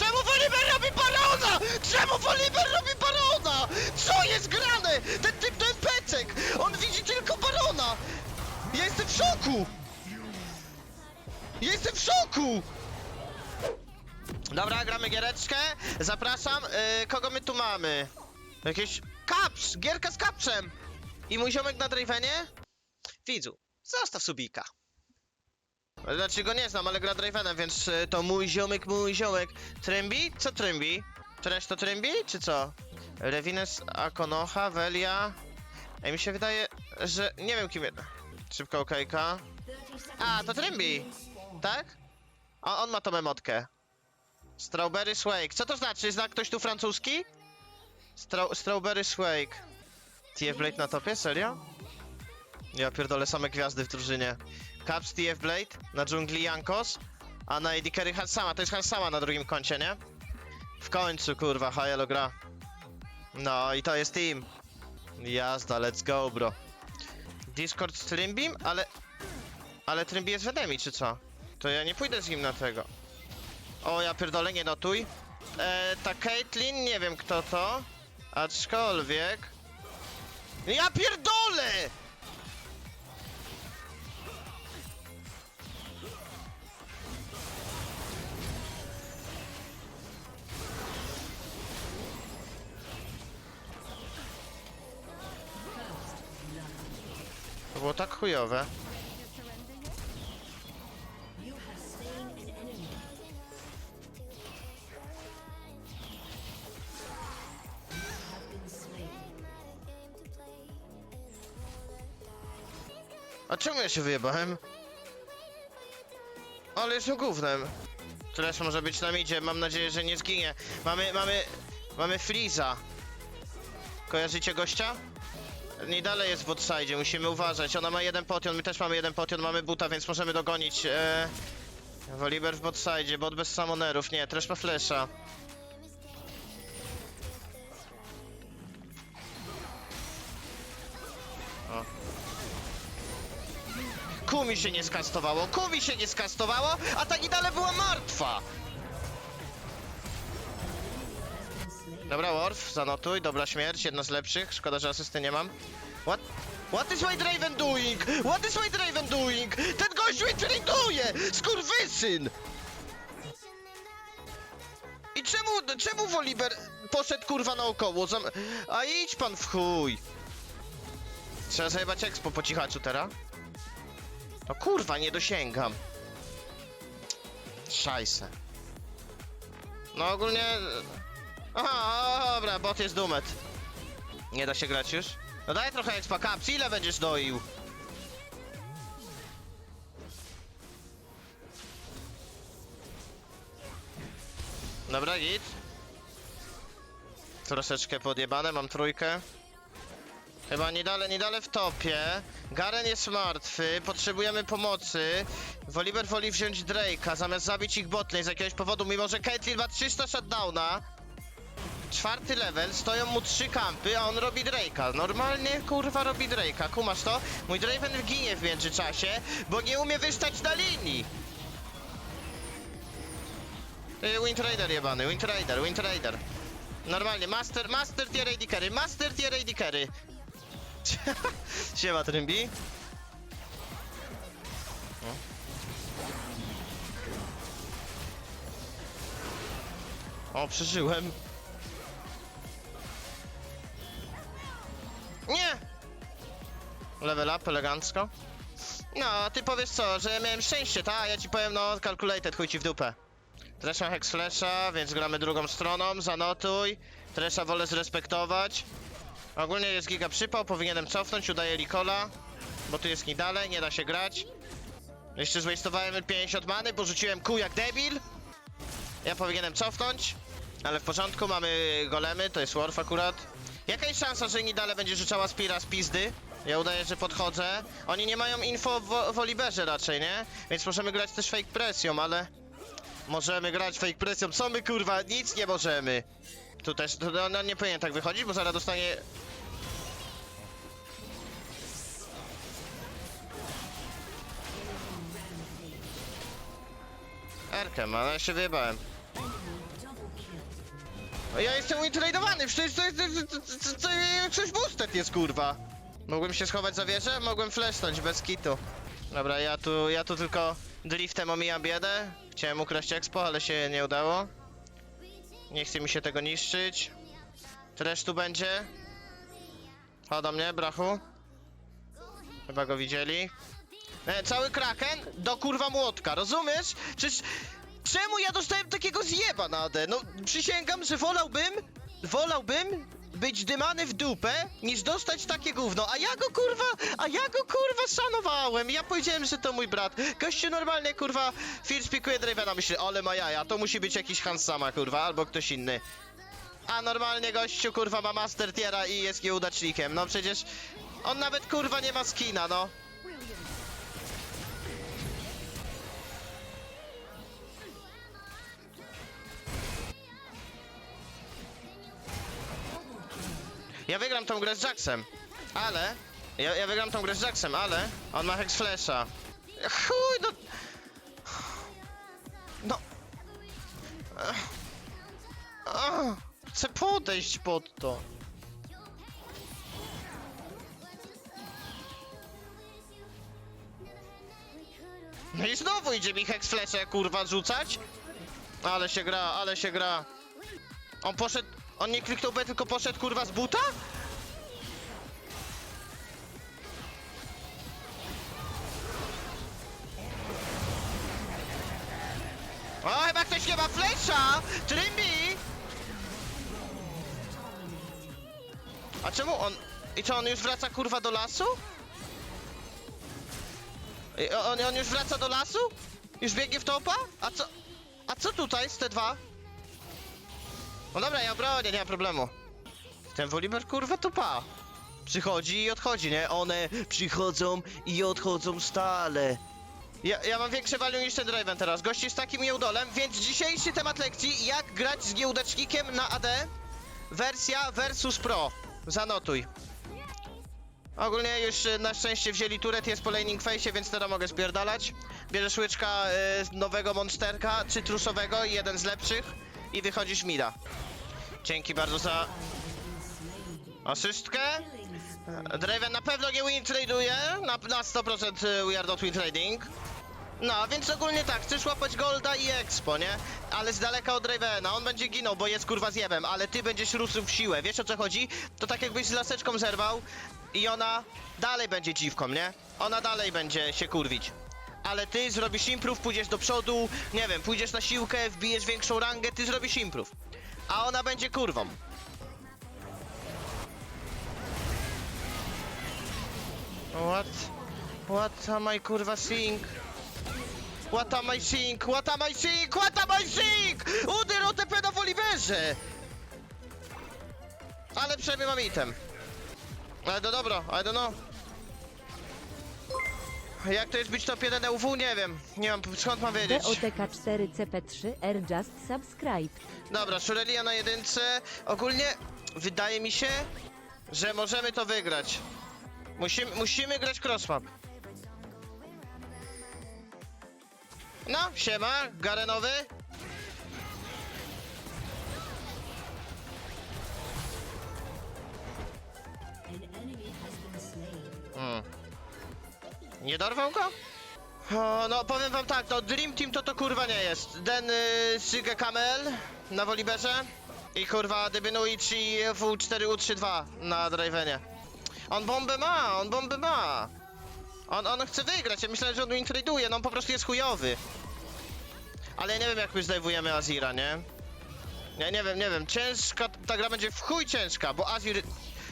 Czemu Woliver robi barona? Czemu Woliver robi barona? Co jest grane? Ten typ to pecek! On widzi tylko barona! Ja jestem w szoku! Ja Jestem w szoku! Dobra, gramy giereczkę. Zapraszam. Yy, kogo my tu mamy? Jakieś... Kaps! Gierka z kapczem! I mój ziomek na Dravenie? Widzu, zostaw subika. Znaczy go nie znam, ale gra Dravenem, więc y, to mój ziomek, mój ziomek. Trymbi? Co Trymbi? Treś to Trymbi, czy co? Revines, Akonoha, Velia... Ej, mi się wydaje, że... Nie wiem kim... je- Szybka okejka. A, to Trymbi! Tak? A on ma tą emotkę. Strawberry Swake. Co to znaczy? Zna ktoś tu francuski? Stra Strawberry Swake. TF Blade na topie? Serio? Ja pierdolę same gwiazdy w drużynie. Caps TF Blade, na dżungli Jankos, a na AD Carry Hansama. To jest Hansama na drugim koncie, nie? W końcu, kurwa, Hayelo gra. No i to jest team. Jazda, let's go, bro. Discord z Trimbim? Ale... Ale Trimbi jest w Edemi, czy co? To ja nie pójdę z nim na tego. O, ja pierdolę, nie notuj. E, ta Caitlyn, nie wiem kto to. Aczkolwiek... Ja pierdolę! To było tak chujowe. A czemu ja się wyjebałem? Ale jestem gównem. Trash może być na midzie, mam nadzieję, że nie zginie. Mamy, mamy, mamy Freeza. Kojarzycie gościa? Nie dalej jest w botside, musimy uważać. Ona ma jeden potion, my też mamy jeden potion, mamy buta, więc możemy dogonić. E... Woliber w botside, bot bez summonerów. Nie, Trash ma flesza. Kumi się nie skastowało, Kumi się nie skastowało, a ta Nidale była martwa! Dobra, Worf, zanotuj, dobra śmierć, jedna z lepszych, szkoda, że asysty nie mam. What? What is my Draven doing? What is my Draven doing? Ten gość mnie traduje! Skurwysyn! I czemu, czemu Woliber poszedł kurwa naokoło? Zam... A idź pan w chuj! Trzeba zajebać expo po cichaczu teraz? No kurwa, nie dosięgam. Szajse. No ogólnie... Aha, dobra, bot jest dumet. Nie da się grać już? No daj trochę expa caps, ile będziesz doił? Dobra, git. Troszeczkę podjebane, mam trójkę. Chyba nie dalej, nie dalej w topie. Garen jest martwy, potrzebujemy pomocy. Woliver woli wziąć Drake'a, zamiast zabić ich botlane z jakiegoś powodu, mimo że Caitlyn ma 300 shutdowna. Czwarty level, stoją mu trzy kampy, a on robi Drake'a. Normalnie, kurwa, robi Drake'a. Kumasz to? Mój Draven ginie w międzyczasie, bo nie umie wystać na linii. Yy, Wind Raider jebany, Wind Raider. Normalnie, Master, Master tier AD carry, Master tier AD carry. Siema Trymbi. O, przeżyłem. Nie! Level up, elegancko. No, ty powiesz co, że miałem szczęście, ta? Ja ci powiem, no, calculated, chuj ci w dupę. Tresha Hex więc gramy drugą stroną, zanotuj. Tresha wolę zrespektować. Ogólnie jest giga przypał, powinienem cofnąć, udaję Likola. Bo tu jest dalej, nie da się grać. Jeszcze zwastowałem 50 many, bo rzuciłem kół jak debil. Ja powinienem cofnąć. Ale w porządku, mamy golemy, to jest Worf akurat. Jaka jest szansa, że Nidale będzie rzucała Spira z pizdy? Ja udaję, że podchodzę. Oni nie mają info w, w Oliverze raczej, nie? Więc możemy grać też fake presją, ale... Możemy grać fake presją. Co my kurwa? Nic nie możemy. Tu też, no, no, nie powinien tak wychodzić, bo zaraz dostanie... Erkem, ale się wyjebałem. Ja jestem wintradowany, przecież to jest... To, to, to, to, coś boosted jest, kurwa. Mogłem się schować za wieżę? Mogłem flashnąć bez kitu. Dobra, ja tu, ja tu tylko driftem omijam biedę. Chciałem ukraść expo, ale się nie udało. Nie chce mi się tego niszczyć. Trash tu będzie. Chodź do mnie, brachu. Chyba go widzieli. E, cały kraken do kurwa młotka, rozumiesz? Przecież czemu ja dostałem takiego zjeba na AD? No przysięgam, że wolałbym, wolałbym być dymany w dupę, niż dostać takie gówno. A ja go kurwa, a ja go kurwa szanowałem. Ja powiedziałem, że to mój brat. Gościu normalnie kurwa first pikuje Dravena, myśli, ale ma jaja, to musi być jakiś Hansama kurwa, albo ktoś inny. A normalnie gościu kurwa ma master tiera i jest nieudacznikiem. No przecież on nawet kurwa nie ma skina, no. Ja wygram tą grę z Jacksem, ale... Ja, ja wygram tą grę z Jacksem, ale... On ma Hex Flasha. Chuj, no... No... Chcę podejść pod to. No i znowu idzie mi Hex Flasha, kurwa, rzucać? Ale się gra, ale się gra. On poszedł... On nie kliknął B, tylko poszedł, kurwa, z buta? O, chyba ktoś nie ma flesza! Trimby! A czemu on... I co, on już wraca, kurwa, do lasu? I on, on już wraca do lasu? Już biegnie w topa? A co... A co tutaj z T2? No dobra, ja bronię, nie ma problemu. Ten Woliber kurwa to pa. Przychodzi i odchodzi, nie? One przychodzą i odchodzą stale. Ja, ja mam większe value niż ten Draven teraz. Gości z takim nieudolem, więc dzisiejszy temat lekcji, jak grać z nieudacznikiem na AD. Wersja versus pro. Zanotuj. Ogólnie już y, na szczęście wzięli turet, jest po laning face, więc teraz mogę spierdalać. Bierzesz łyczka y, nowego monsterka, cytrusowego, jeden z lepszych i wychodzisz mida. Dzięki bardzo za asystkę. Draven na pewno nie win tradeuje, na, na 100% we are not win trading. No, więc ogólnie tak, chcesz łapać Golda i Expo, nie? Ale z daleka od Ravena, on będzie ginął, bo jest kurwa zjebem, ale ty będziesz rósł w siłę, wiesz o co chodzi? To tak jakbyś z laseczką zerwał i ona dalej będzie dziwką, nie? Ona dalej będzie się kurwić. Ale ty zrobisz improve, pójdziesz do przodu, nie wiem, pójdziesz na siłkę, wbijesz większą rangę, ty zrobisz improve. A ona będzie kurwą. What? What am I kurwa seeing? What am I seeing? What am I seeing? What am I seeing? Udyr OTP na Woliverze! Ale przynajmniej mam item. Ale to dobro, I don't know. Jak to jest być top 1 EUW? Nie wiem. Nie mam, skąd mam wiedzieć? DOTK4CP3 Air Just Subscribe. Dobra, Shurelia na jedynce. Ogólnie wydaje mi się, że możemy to wygrać. Musimy, musimy grać crossmap. No, siema, Garenowy. Hmm. Nie dorwał go? O, no powiem wam tak, no Dream Team to to kurwa nie jest. Den y, Sige Kamel na Woliberze i kurwa Debinuic i W4U32 na Dravenie. On bombę ma, on bombę ma. On, on chce wygrać, ja myślałem, że on win trade'uje, no on po prostu jest chujowy. Ale ja nie wiem jak my zdejmujemy Azira, nie? Ja nie wiem, nie wiem, ciężka, ta gra będzie w chuj ciężka, bo Azir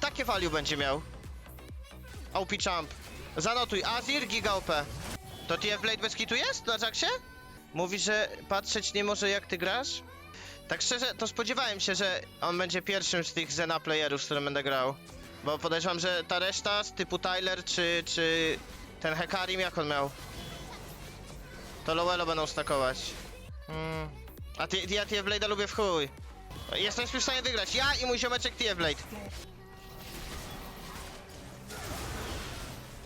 takie value będzie miał. OP Champ. Zanotuj, Azir, Giga OP. To TF Blade bez kitu jest na Jacksie? Mówi, że patrzeć nie może jak ty grasz? Tak szczerze, to spodziewałem się, że on będzie pierwszym z tych Zena playerów, z którym będę grał. Bo podejrzewam, że ta reszta z typu Tyler czy, czy ten Hekarim, jak on miał? To Lowelo będą stakować. Hmm. A ty, ja TF Blade'a lubię w chuj. Jesteśmy w stanie wygrać, ja i mój ziomeczek TF Blade.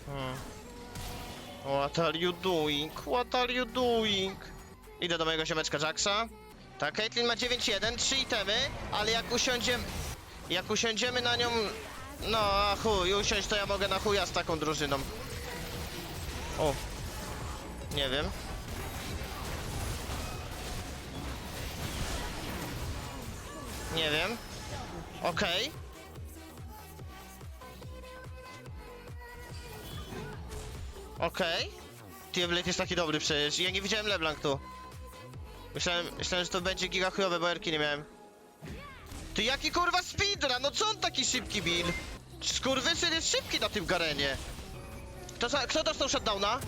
Hmm. What are you doing? What are you doing? Idę do mojego ziomeczka Jacksa. Tak, Caitlyn ma 9-1, 3 itemy, ale jak usiądziemy... Jak usiądziemy na nią... No, a chuj, usiąść to ja mogę na chuja z taką drużyną. O. Nie wiem. Nie wiem. Okej. Okej. Tieblet jest taki dobry przecież. Ja nie widziałem LeBlanc tu. Myślałem, myślałem, że to będzie giga chujowe, bo nie miałem. Ty jaki kurwa speedrun? No co on taki szybki Bill? Skurwysyn jest szybki na tym garenie. Kto, kto dostał shutdowna?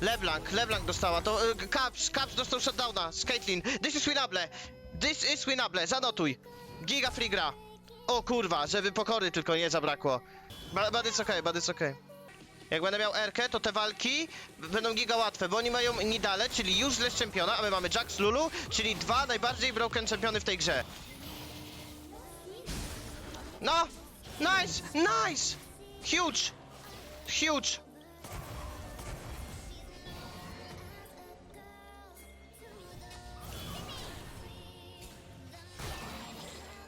LeBlanc, LeBlanc dostała, to y, Caps, Caps dostał shutdowna z Caitlyn. This is winnable. This is winnable, zanotuj. Giga free gra. O kurwa, żeby pokory tylko nie zabrakło. Ba- But it's okay, but it's okay. Jak będę miał Erkę, to te walki będą giga łatwe, bo oni mają Nidale, czyli useless czempiona, a my mamy Jax Lulu, czyli dwa najbardziej broken czempiony w tej grze. No! Nice! Nice! Huge! Huge!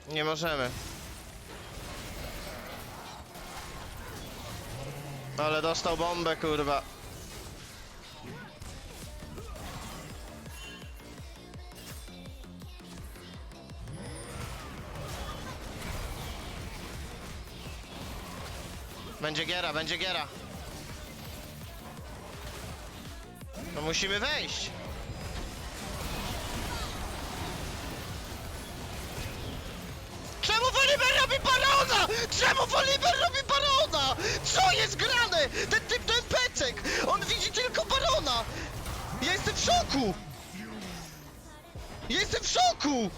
Nie możemy. Ale dostał bombę, kurwa. Będzie giera, będzie giera. No musimy wejść. Czemu Woliver robi barona? Czemu Woliver robi barona? Co jest grane? Ten typ to jest pecek! On widzi tylko barona! Ja jestem w szoku! Ja jestem w szoku!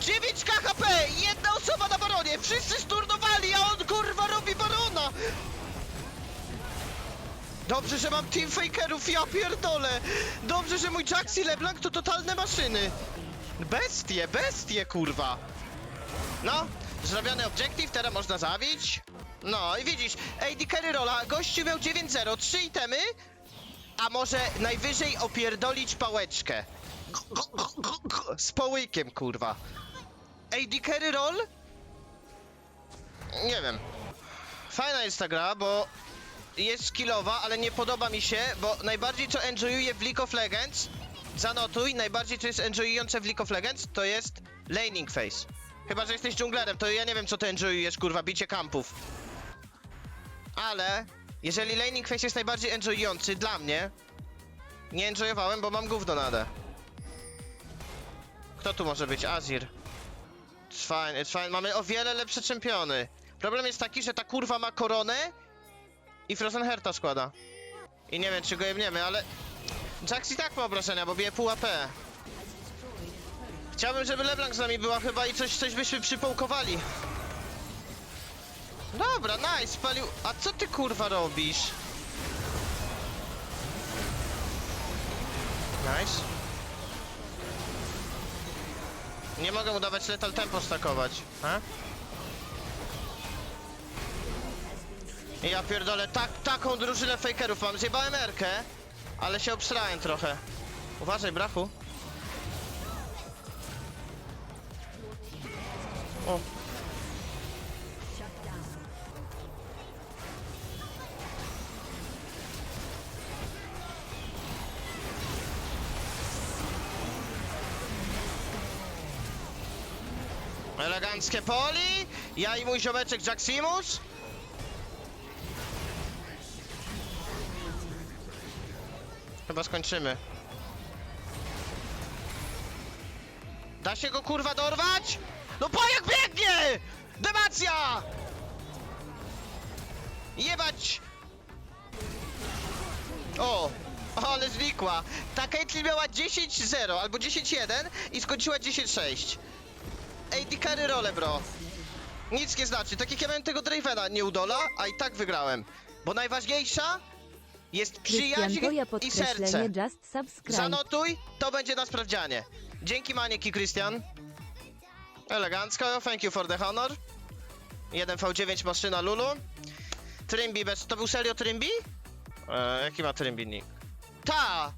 9 KHP! Jedna osoba na baronie! Wszyscy sturnowali, a on kurwa robi barona! Dobrze, że mam team fakerów, ja pierdolę! Dobrze, że mój Jax i LeBlanc to totalne maszyny! Bestie, bestie, kurwa! No, zrobiony obiektyw, teraz można zabić. No i widzisz, AD Carry Rolla, gościu miał 9-0, 3 itemy, a może najwyżej opierdolić pałeczkę. Z połykiem, kurwa. AD Carry Roll? Nie wiem. Fajna jest ta gra, bo jest skillowa, ale nie podoba mi się, bo najbardziej co enjoyuję w League of Legends, zanotuj, najbardziej co jest enjoyujące w League of Legends, to jest laning phase. Chyba, że jesteś dżunglerem, to ja nie wiem co ty enjoyujesz, kurwa, bicie kampów. Ale, jeżeli laning phase jest najbardziej enjoyujący dla mnie, nie enjoyowałem, bo mam gówno nadę. Kto tu może być? Azir. It's fine, it's fine. Mamy o wiele lepsze czempiony. Problem jest taki, że ta kurwa ma koronę i Frozen Herta składa. I nie wiem, czy go jebniemy, ale... Jax i tak ma obrażenia, bo bije pół AP. Chciałbym, żeby LeBlanc z nami była chyba i coś, coś byśmy przypołkowali. Dobra, nice, spalił... A co ty kurwa robisz? Nice. Nie mogę udawać lethal tempo stakować. Ha? Ja pierdolę, tak, taką drużynę fakerów mam. Zjebałem Erkę, ale się obsrałem trochę. Uważaj, brachu. O. Eleganckie poli. Ja i mój ziomeczek Jaximus. Chyba skończymy. Da się go kurwa dorwać? No pojak biegnie! Demacja! Jebać! O! Ale znikła. Ta Caitlyn miała 10-0 albo 10-1 i skończyła 10-6. Ej, di carry role, bro. Nic nie znaczy. Tak jak ja miałem tego Dravena nie udola, a i tak wygrałem. Bo najważniejsza jest Krystian przyjaźń i serce. Just Subscribe. Zanotuj, to będzie na sprawdzianie. Dzięki Manieki, Christian. Elegancko, thank you for the honor. 1v9 maszyna Lulu. Bez... To był serio Trimby? E, jaki ma Trimby nick? Ta!